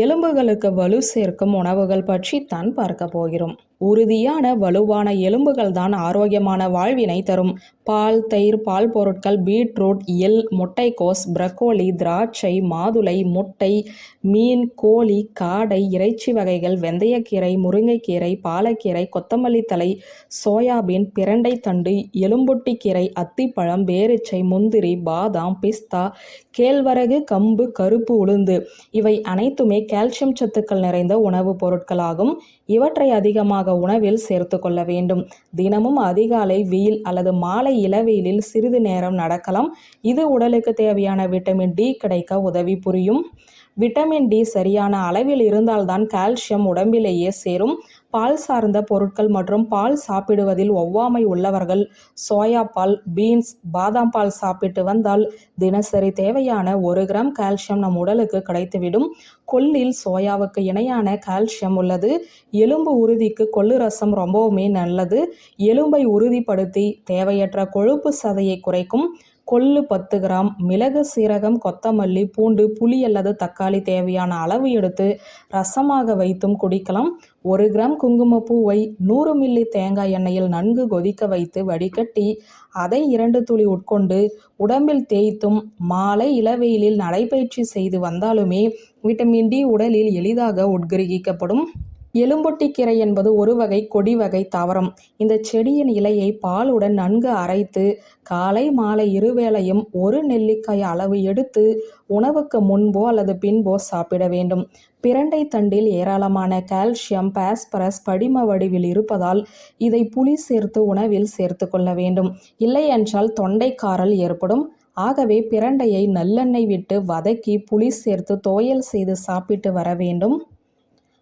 எலும்புகளுக்கு வலு சேர்க்கும் உணவுகள் பற்றி தான் பார்க்க போகிறோம். உறுதியான வலுவான எலும்புகள் தான் ஆரோக்கியமான வாழ்வினை தரும். பால் தயிர் பால் பொருட்கள் பீட்ரூட் எல் முட்டைக்கோஸ் பிரக்கோலி திராட்சை மாதுளை முட்டை மீன் கோழி காடை இறைச்சி வகைகள் வெந்தயக்கீரை முருங்கைக்கீரை பாலக்கீரை கொத்தமல்லி தலை சோயாபீன் பிரண்டை தண்டு எலும்பொட்டிக்கீரை அத்திப்பழம் பேரிச்சை முந்திரி பாதாம் பிஸ்தா கேழ்வரகு கம்பு கருப்பு உளுந்து. இவை அனைத்துமே கால்சியம் சத்துக்கள் நிறைந்த உணவுப் பொருட்களாகும். இவற்றை அதிகமாக உணவில் சேர்த்து கொள்ள வேண்டும். தினமும் அதிகாலை வெயில் அல்லது மாலை இளவெயிலில் சிறிது நேரம் நடக்கலாம். இது உடலுக்கு தேவையான விட்டமின் டி கிடைக்க உதவி புரியும். விட்டமின் டி சரியான அளவில் இருந்தால்தான் கால்சியம் உடம்பிலேயே சேரும். பால் சார்ந்த பொருட்கள் மற்றும் பால் சாப்பிடுவதில் ஒவ்வாமை உள்ளவர்கள் சோயா பால் பீன்ஸ் பாதாம் பால் சாப்பிட்டு வந்தால் தினசரி தேவையான ஒரு கிராம் கால்சியம் நம் உடலுக்கு கிடைத்துவிடும். கொல்லில் சோயாவுக்கு இணையான கால்சியம் உள்ளது. எலும்பு உறுதிக்கு கொள்ளு ரசம் ரொம்பவுமே நல்லது. எலும்பை உறுதிப்படுத்தி தேவையற்ற கொழுப்பு சதையை குறைக்கும். கொள்ளு பத்து கிராம் மிளகு சீரகம் கொத்தமல்லி பூண்டு புளி அல்லது தக்காளி தேவையான அளவு எடுத்து ரசமாக வைத்தும் குடிக்கலாம். ஒரு கிராம் குங்குமப்பூவை நூறு மில்லி தேங்காய் எண்ணெயில் நன்கு கொதிக்க வைத்து வடிகட்டி அதை இரண்டு துளி உட்கொண்டு உடம்பில் தேய்த்தும் மாலை இளவெயிலில் நடைபயிற்சி செய்து வந்தாலுமே விட்டமின் டி உடலில் எளிதாக உட்கிரகிக்கப்படும். எலும்பொட்டிக்கீரை என்பது ஒரு வகை கொடி வகை தாவரம். இந்த செடியின் இலையை பாலுடன் நன்கு அரைத்து காலை மாலை இருவேளையும் ஒரு நெல்லிக்காய் அளவு எடுத்து உணவுக்கு முன்போ அல்லது பின்போ சாப்பிட வேண்டும். பிரண்டை தண்டில் ஏராளமான கால்சியம் பாஸ்பரஸ் படிம வடிவில் இருப்பதால் இதை புளி சேர்த்து உணவில் சேர்த்து கொள்ள வேண்டும். இல்லை என்றால் தொண்டைக்காரல் ஏற்படும். ஆகவே பிரண்டையை நல்லெண்ணெய் விட்டு வதக்கி புளி சேர்த்து தோயல் செய்து சாப்பிட்டு வர வேண்டும்.